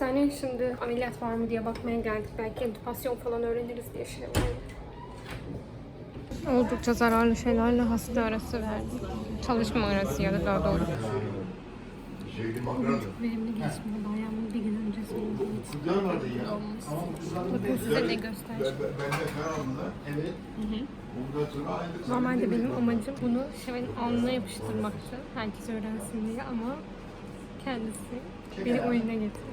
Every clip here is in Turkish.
Hastaneye şimdi ameliyat var mı diye bakmaya geldik. Belki entübasyon falan öğreniriz diye şey var. Oldukça zararlı şeylerle hasta arası verdik. Çalışma arası ya da daha doğru. Verimli geçmedi. Bayağı bir gün önce. Bakın size de. Evet. Kızlar. Normalde benim amacım bunu Şevval'in alnına yapıştırmaktı. Herkes öğrensin diye ama kendisi beni oyuna getirdi.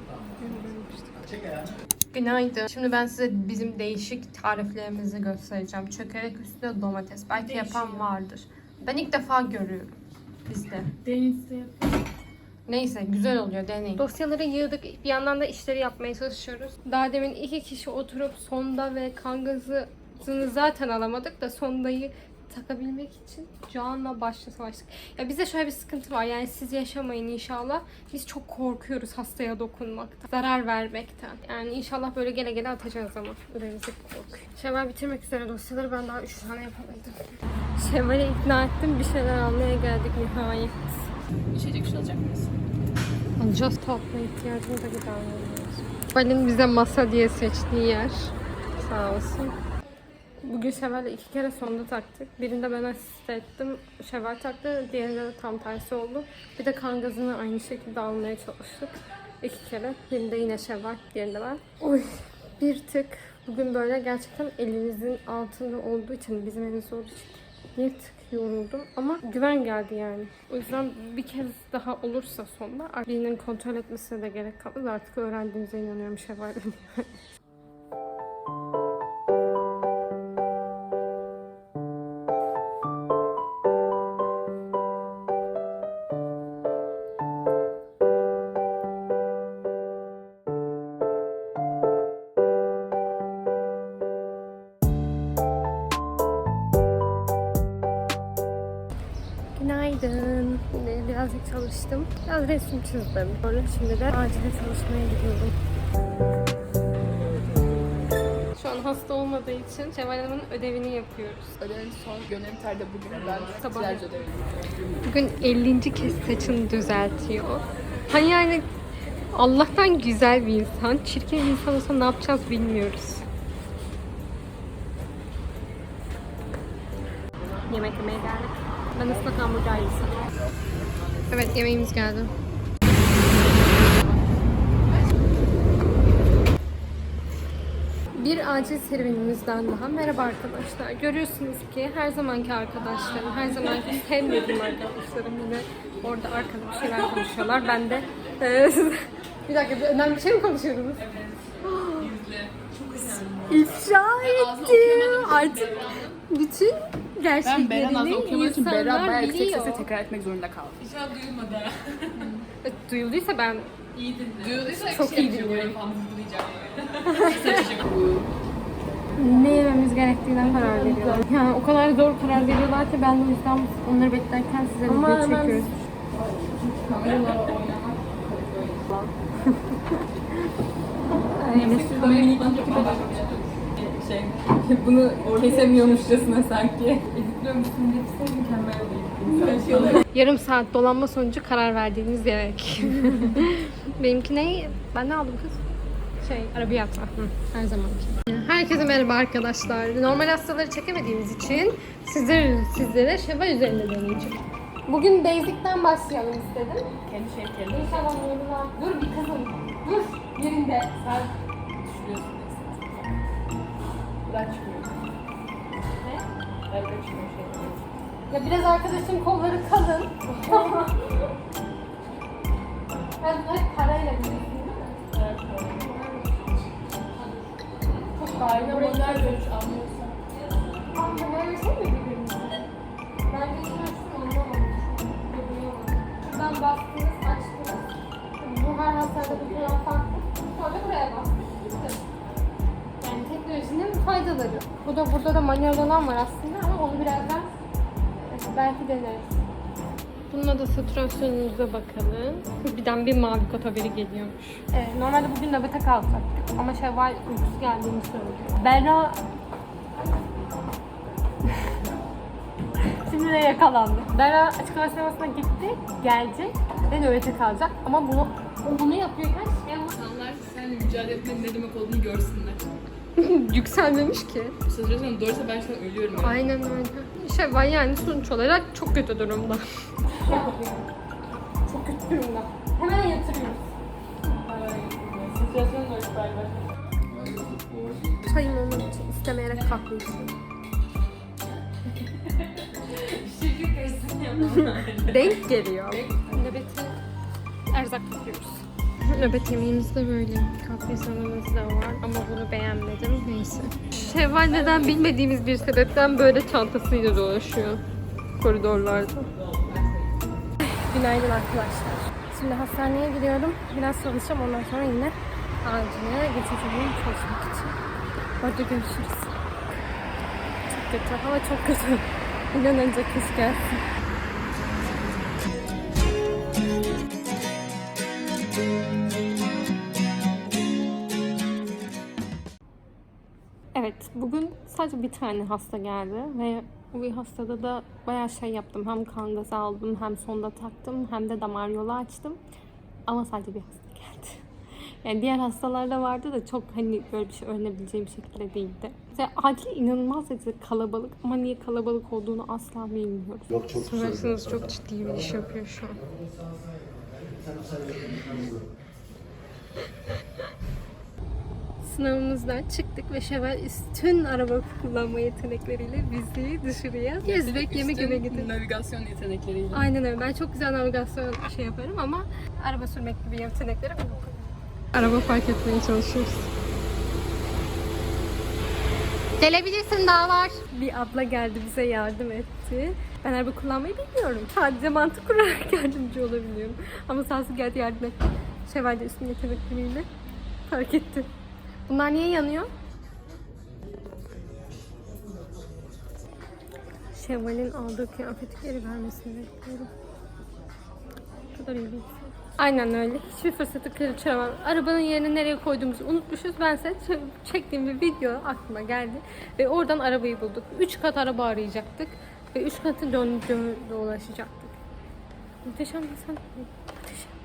Günaydın. Şimdi ben size bizim değişik tariflerimizi göstereceğim. Çökerek üstüne domates. Belki yapan vardır. Ben ilk defa görüyorum bizde. Denizde Neyse güzel oluyor deneyin. Dosyaları yığdık. Bir yandan da işleri yapmaya çalışıyoruz. Daha demin iki kişi oturup sonda ve kangazını zaten alamadık da sondayı takabilmek için Caan'la başla savaştık. Ya bize şöyle bir sıkıntı var. Yani siz yaşamayın inşallah. Biz çok korkuyoruz hastaya dokunmaktan. Zarar vermekten. Yani inşallah böyle gele gele atacağız ama. Ödevimizi korkuyor. Şevval bitirmek üzere dosyaları ben daha 3 tane yapabildim. Şevval'i ikna ettim. Bir şeyler almaya geldik nihayet. içecek şu alacak mıyız? Alacağız tatlı ihtiyacını da gideriyoruz. Balin bize masa diye seçtiği yer. Sağ olsun. Bugün Şevval'le iki kere sonda taktık. Birinde ben asist ettim. Şevval taktı. Diğerinde de tam tersi oldu. Bir de kan gazını aynı şekilde almaya çalıştık. İki kere. Birinde yine Şevval, diğerinde ben. Oy, bir tık bugün böyle gerçekten elimizin altında olduğu için, bizim elimizde olduğu için bir tık yoruldum ama güven geldi yani. O yüzden bir kez daha olursa sonda birinin kontrol etmesine de gerek kalmaz. Artık öğrendiğimize inanıyorum Şevval'in. Birazcık çalıştım. Biraz resim çizdim. Sonra şimdi de acile çalışmaya gidiyorum. Şu an hasta olmadığı için Şevval Hanım'ın ödevini yapıyoruz. Ödevin son gönül terde bugün ben Sabah. tilerci ödevi. Bugün 50. kez saçını düzeltiyor. Hani yani Allah'tan güzel bir insan. Çirkin bir insan olsa ne yapacağız bilmiyoruz. Yemek yemeye geldik. Ben ıslak hamburger yiyeceğim. Evet yemeğimiz geldi. Bir acil serüvenimizden daha merhaba arkadaşlar. Görüyorsunuz ki her zamanki arkadaşlarım, her zamanki sevmediğim arkadaşlarım yine orada arkada bir şeyler konuşuyorlar. Ben de e, bir dakika bir önemli bir şey mi konuşuyordunuz? İfşa ettim. Artık bütün Ben Beren gerçeklerini okuyamadığım için Beren insanlar bayağı yüksek biliyor. sesle tekrar etmek zorunda kaldı. Evet, Duyulduysa ben Duyulduysa çok iyi dinliyorum. ne yememiz gerektiğinden karar veriyorum. Yani o kadar zor karar veriyorlar ki ben de o yüzden onları beklerken size video çekiyoruz. şey, bunu kesemiyormuşçasına sanki. Editliyormuşsun hepsi mükemmel oluyor. Yarım saat dolanma sonucu karar verdiğimiz yemek. Benimki ne? Ben ne aldım kız? Şey, arabiyat var. Hı, her zamanki. Herkese merhaba arkadaşlar. Normal hastaları çekemediğimiz için sizlere, sizlere şeva üzerinde deneyeceğim. Bugün basic'ten başlayalım istedim. Kendi şeyim kendi. İnşallah yorumlar. Dur bir kızım. Dur yerinde. Sen düşürüyorsun. Buradan. Ne? Buradan çıkmıyor şey. Ya biraz arkadaşım kolları kalın. ben hep parayla mi? Evet. Çok. Burayı nerede görüş anlıyorsan. Ama böyle şey mi birbirimize? Ben geçmezsin anlamadım. Şuradan bastınız, açtınız. Bu her hasarda bir plan farklı. Sonra buraya bastınız. Faydaları. Bu da burada da manuel olan var aslında ama onu birazdan e, belki deneriz. Bununla da satürasyonumuza bakalım. Birden bir mavi kod haberi geliyormuş. Evet, normalde bugün nöbete kalkacaktık ama Şevval uykusu geldiğini söylüyor. Berra Şimdi de yakalandı. Berra açık hava sinemasına gitti, gelecek ve nöbete kalacak. Ama bunu bunu yapıyorken Şevval icat etmenin ne demek olduğunu görsünler. Yükselmemiş ki. Sözleşmem doğruysa ben şu an ölüyorum. Yani. Aynen öyle. Şevval yani sonuç olarak çok kötü durumda. çok kötü durumda. Hemen yatırıyoruz. Sözleşmem doğru galiba. Çayım olmak için istemeyerek içiyorum. Şükür kesin yapamam. Denk geliyor. Nöbeti erzak yapıyoruz. Nöbet yemeğimiz de böyle. Kahve sanımız da var ama bunu beğenmedim. Neyse. Şevval neden bilmediğimiz bir sebepten böyle çantasıyla dolaşıyor koridorlarda. Günaydın arkadaşlar. Şimdi hastaneye gidiyorum. Biraz çalışacağım. Ondan sonra yine acile geçeceğim çalışmak için. Orada görüşürüz. Çok kötü. Hava çok kötü. Bir an önce kış gelsin. Evet, bugün sadece bir tane hasta geldi ve bu bir hastada da bayağı şey yaptım. Hem kan gazı aldım, hem sonda taktım, hem de damar yolu açtım. Ama sadece bir hasta geldi. Yani diğer hastalarda vardı da çok hani böyle bir şey öğrenebileceğim şekilde değildi. Ve acil inanılmaz derecede kalabalık ama niye kalabalık olduğunu asla bilmiyoruz. Yok çok. Sırasınız çok ciddi bir iş yapıyor şu an. Sınavımızdan çıktık ve Şevval üstün araba kullanma yetenekleriyle bizi dışarıya gezmek, yemek yemeye getirdi. Navigasyon yetenekleriyle. Aynen öyle. Ben çok güzel navigasyon şey yaparım ama araba sürmek gibi yeteneklerim yok. Araba park etmeye çalışıyoruz. Gelebilirsin daha var. Bir abla geldi bize yardım etti. Ben araba kullanmayı bilmiyorum. Sadece mantık kurarak yardımcı olabiliyorum. Ama sağ olsun geldi yardım etti. Şevval de üstün yetenekleriyle park etti. Bunlar niye yanıyor? Şevval'in aldığı kıyafeti geri vermesini bekliyorum. Bu kadar insan. Aynen öyle. Hiçbir fırsatı kaçıramam. Arabanın yerini nereye koyduğumuzu unutmuşuz. Ben size çektiğim bir video aklıma geldi. Ve oradan arabayı bulduk. Üç kat araba arayacaktık. Ve üç katı dön, dolaşacaktık. Muhteşem insan. Muhteşem.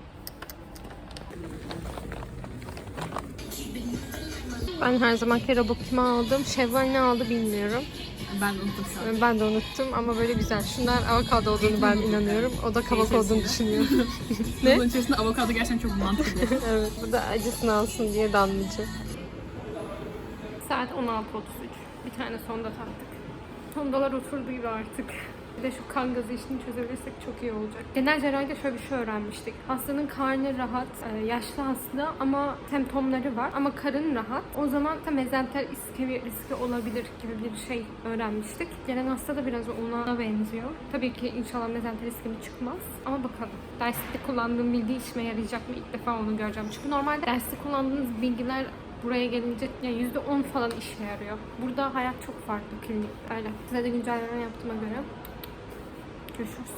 Ben her zamanki robotimi aldım. Şevval ne aldı bilmiyorum. Ben unuttum şu an. Ben de unuttum ama böyle güzel. Şunlar avokado olduğunu ben inanıyorum. O da kabak olduğunu düşünüyor. Ne? Bunun içerisinde avokado gerçekten çok mantıklı. evet, bu da acısını alsın diye damlayacak. Saat 16.33. Bir tane sonda taktık. Sondalar oturdu gibi artık. Bir de şu kan gazı işini çözebilirsek çok iyi olacak. Genel cerrahide şöyle bir şey öğrenmiştik. Hastanın karnı rahat, e, yaşlı hasta ama semptomları var ama karın rahat. O zaman da mezenter iskemi riski olabilir gibi bir şey öğrenmiştik. Gelen hasta da biraz ona benziyor. Tabii ki inşallah mezenter iskemi çıkmaz ama bakalım. Derste kullandığım bilgi işime yarayacak mı? İlk defa onu göreceğim. Çünkü normalde derste kullandığınız bilgiler buraya gelince yani %10 falan işe yarıyor. Burada hayat çok farklı klinik. Öyle. Size de güncelleme yaptığıma göre. Görüşürüz.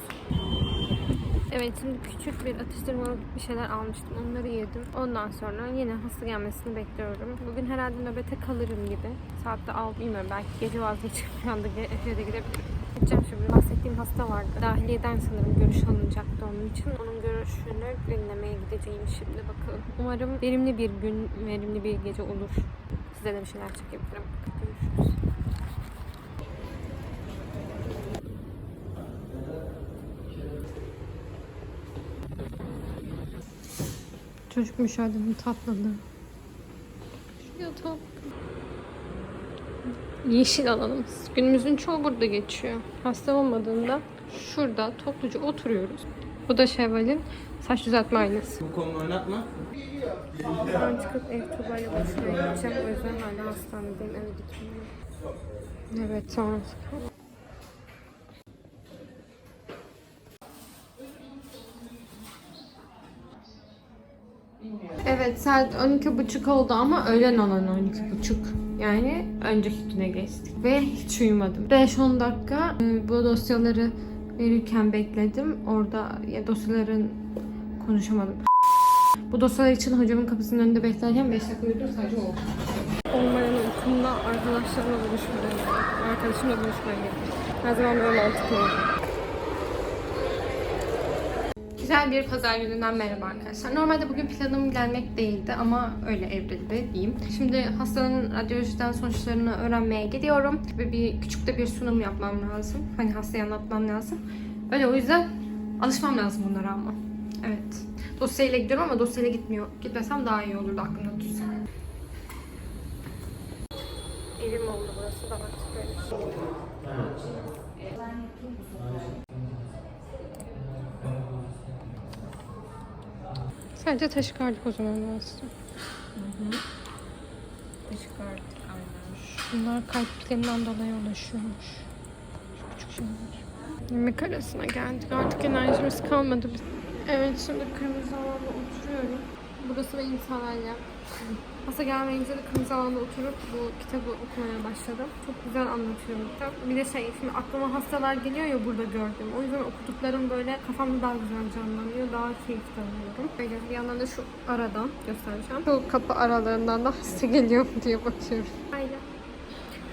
Evet şimdi küçük bir atıştırmalık bir şeyler almıştım. Onları yedim. Ondan sonra yine hasta gelmesini bekliyorum. Bugün herhalde nöbete kalırım gibi. Saatte 6 bilmiyorum belki gece vazgeçip bir anda eve de gidebilirim. Gideceğim şimdi. Bahsettiğim hasta vardı. Dahiliyeden sanırım görüş alınacaktı onun için. Onun görüşünü dinlemeye gideceğim şimdi bakalım. Umarım verimli bir gün, verimli bir gece olur. Size de bir şeyler çekebilirim. Görüşürüz. Çocuk müşahedemi tatladı. Şuraya top. Yeşil alanımız. Günümüzün çoğu burada geçiyor. Hasta olmadığında şurada topluca oturuyoruz. Bu da Şevval'in saç düzeltme aynası. Bu konuyu oynatma. Ben çıkıp ev tubayla başına gideceğim. O yüzden hala hastanedeyim. Eve gitmiyorum. Evet Evet saat 12.30 oldu ama öğlen olan 12.30. Yani önceki güne geçtik ve hiç uyumadım. 5-10 dakika e, bu dosyaları verirken bekledim. Orada ya dosyaların konuşamadım. Bu dosyalar için hocamın kapısının önünde beklerken 5 dakika uyudum sadece o. Olmayan uykumda arkadaşlarımla buluşmaya. Arkadaşımla buluşmaya geldim. Her zaman böyle mantıklı. Güzel bir pazar gününden merhaba arkadaşlar. Normalde bugün planım gelmek değildi ama öyle evrildi diyeyim. Şimdi hastanın radyolojiden sonuçlarını öğrenmeye gidiyorum. Ve bir küçük de bir sunum yapmam lazım. Hani hastaya anlatmam lazım. Öyle o yüzden alışmam lazım bunlara ama. Evet. Dosyayla gidiyorum ama dosyayla gitmiyor. Gitmesem daha iyi olurdu aklımda tutsa. Evim oldu burası da artık böyle. Sadece taşıkardık o zaman aslında. Çıkarttık aynen. Bunlar kalp pitlerinden dolayı ulaşıyormuş. Şu küçük şeyler. Yemek arasına geldik. Artık enerjimiz kalmadı. Biz. Evet şimdi kırmızı alanda oturuyorum. Burası benim sandalyem. Hasta gelmeyince de kırmızı alanda oturup bu kitabı okumaya başladım. Çok güzel anlatıyor kitap. Bir de şey, şimdi aklıma hastalar geliyor ya burada gördüğüm. O yüzden okuduklarım böyle kafamda daha güzel canlanıyor. Daha keyifli alıyorum. Böyle bir yandan da şu aradan göstereceğim. Şu kapı aralarından da hasta geliyor mu diye bakıyorum. Aynen.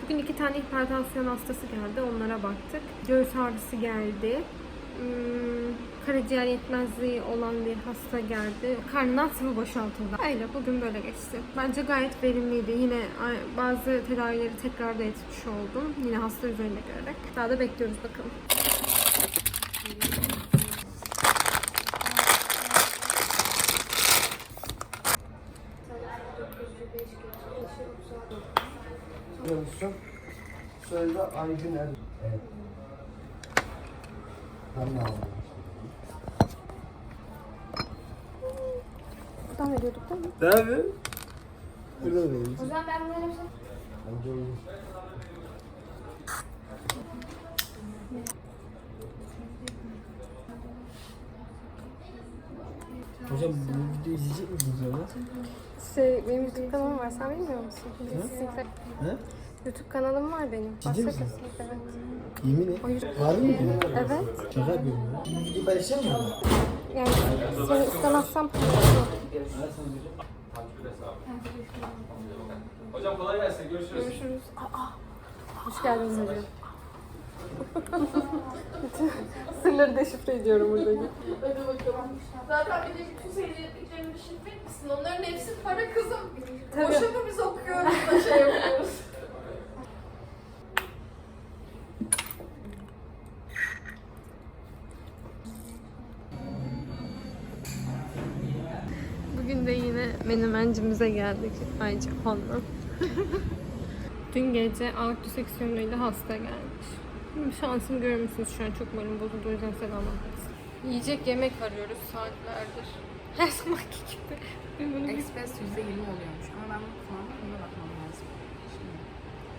Bugün iki tane hipertansiyon hastası geldi. Onlara baktık. Göğüs ağrısı geldi. Hmm, karaciğer yetmezliği olan bir hasta geldi. Karnından sıvı boşaltıldı. Öyle bugün böyle geçti. Bence gayet verimliydi. Yine bazı tedavileri tekrar da etmiş oldum. Yine hasta üzerinde görerek. Daha da bekliyoruz bakalım. Yavuz'um. Söyle Aygün Er. Evet. Tamam. Buradan veriyorduk değil mi? Tabii. Burada mıyız? O zaman ben bunları Bence olur. Hocam bu videoyu izleyecek misiniz ama? Şey, benim YouTube kanalım var. Sen bilmiyor musun? He? YouTube kanalım var benim. Ciddi misin? Evet. Yemin et. Var mı? Evet. Şaka yapıyorum ya. Bu videoyu paylaşacak mısın? Yani seni istemezsem Hocam kolay gelsin. Görüşürüz. Görüşürüz. Aa, hoş geldiniz hocam. Bütün sırları deşifre ediyorum buradaki. Hadi bakalım. Zaten bir de bütün seyrettiklerini düşünmek misin? Onların hepsi para kızım. Tabii. Boşa mı biz okuyoruz da şey yapıyoruz? menemencimize geldik Ayça Han'la. Dün gece aortu seksiyonuyla hasta gelmiş. Şansımı görür müsünüz şu an çok moralim bozuldu o yüzden selam Yiyecek yemek arıyoruz saatlerdir. Her zamanki gibi. Bunu bir- Express %20 oluyormuş ama ben bu kullanmam buna bakmam lazım. Şimdi.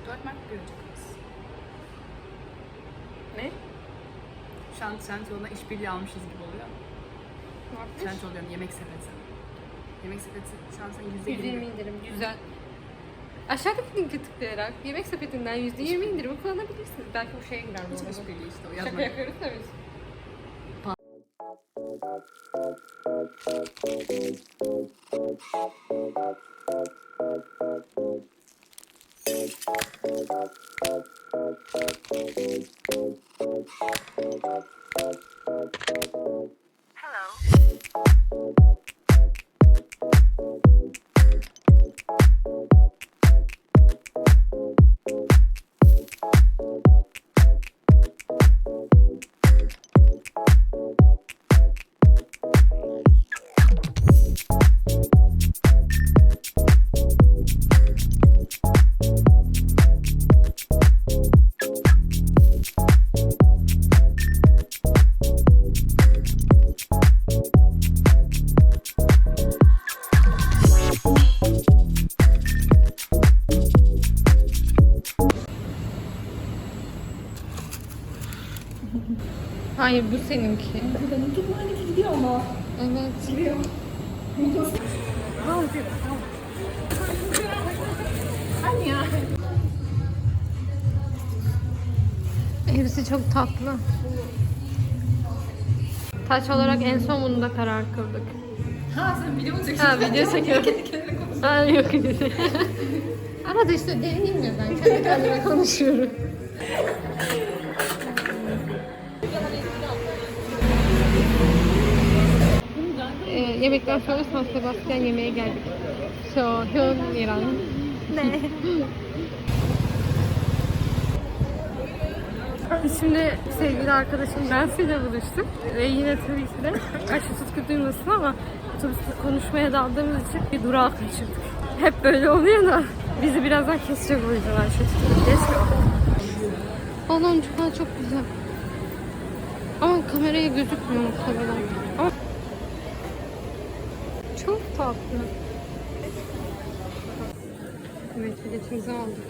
4 Mart görecek miyiz? Ne? Şu an Trendyol'da işbirliği almışız gibi oluyor. Trendyol diyorum yemek sepeti. Yemek sepeti şu an sen %20 120 indirim güzel. Aşağıdaki linke tıklayarak yemek sepetinden %20 indirimi kullanabilirsiniz. Belki bu şeye girer bu Hiç arada. işbirliği işte o Şaka yapıyoruz da biz. Hayır bu seninki. Benimki bu gidiyor ama. Evet. Gidiyor. Hepsi çok tatlı. Taç olarak en son bunda karar kıldık. Ha sen video mu Ha video çekiyorum. Ha yok dedi. Arada işte deneyeyim ya ben kendi kendime konuşuyorum. Yemekten sonra San Sebastian yemeğe geldik. Shohyun Ne? Şimdi sevgili arkadaşım ile buluştuk. Ve yine tabii ki de Ayşe tutku duymasın ama otobüste konuşmaya daldığımız için bir durağı kaçırdık. Hep böyle oluyor da bizi birazdan kesecek o yüzden Ayşe tutku. Keşke Baloncuklar çok güzel. Ama kameraya gözükmüyor muhtemelen. Ama çok tatlı. Evet biletimizi aldık.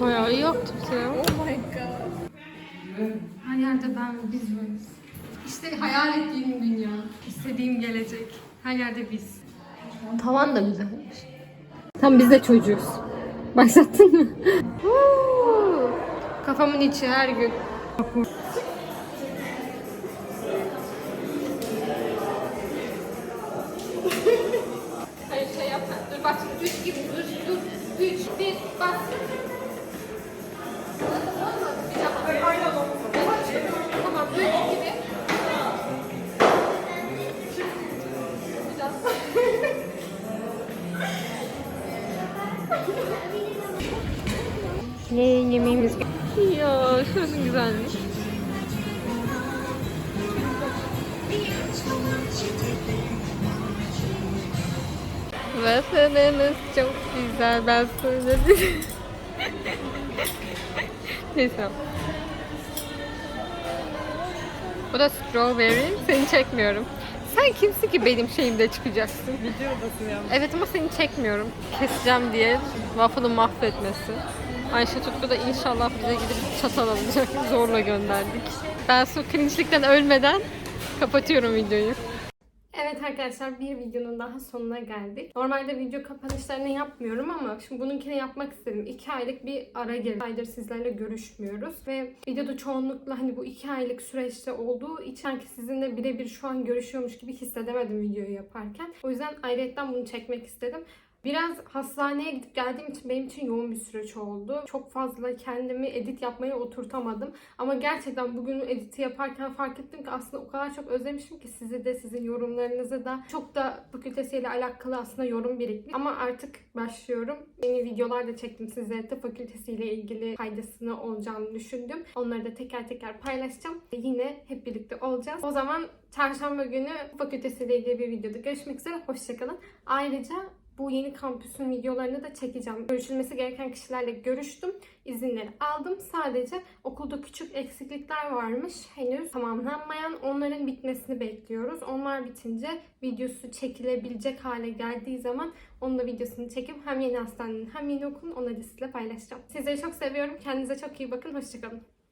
Bayağı iyi yaptım ya. Oh my god. Her yerde ben biz varız. İşte hayal ettiğim dünya. istediğim gelecek. Her yerde biz. Tavan da güzelmiş. Tam biz de çocuğuz. Başlattın mı? Kafamın içi her gün. Masalınız çok güzel ben söyledim. Neyse. Bu da strawberry. Seni çekmiyorum. Sen kimsin ki benim şeyimde çıkacaksın? Videodasın ya. Evet ama seni çekmiyorum. Keseceğim diye waffle'ı mahvetmesi. Ayşe Tutku da inşallah bize gidip çatal alacak. Zorla gönderdik. Ben su cringe'likten ölmeden kapatıyorum videoyu. Evet arkadaşlar bir videonun daha sonuna geldik. Normalde video kapanışlarını yapmıyorum ama şimdi bununkini yapmak istedim. 2 aylık bir ara girdi. Aydır sizlerle görüşmüyoruz ve videoda çoğunlukla hani bu 2 aylık süreçte olduğu için sanki sizinle birebir şu an görüşüyormuş gibi hissedemedim videoyu yaparken. O yüzden ayrıyetten bunu çekmek istedim. Biraz hastaneye gidip geldiğim için benim için yoğun bir süreç oldu. Çok fazla kendimi edit yapmaya oturtamadım. Ama gerçekten bugün editi yaparken fark ettim ki aslında o kadar çok özlemişim ki sizi de sizin yorumlarınızı da çok da fakültesiyle alakalı aslında yorum birikti. Ama artık başlıyorum. Yeni videolar da çektim size. Tıp fakültesiyle ilgili faydasını olacağını düşündüm. Onları da teker teker paylaşacağım. Yine hep birlikte olacağız. O zaman çarşamba günü fakültesiyle ilgili bir videoda görüşmek üzere. Hoşçakalın. Ayrıca bu yeni kampüsün videolarını da çekeceğim. Görüşülmesi gereken kişilerle görüştüm. İzinleri aldım. Sadece okulda küçük eksiklikler varmış. Henüz tamamlanmayan. Onların bitmesini bekliyoruz. Onlar bitince videosu çekilebilecek hale geldiği zaman onun da videosunu çekip hem yeni hastanenin hem yeni okulun onları sizinle paylaşacağım. Sizleri çok seviyorum. Kendinize çok iyi bakın. Hoşçakalın.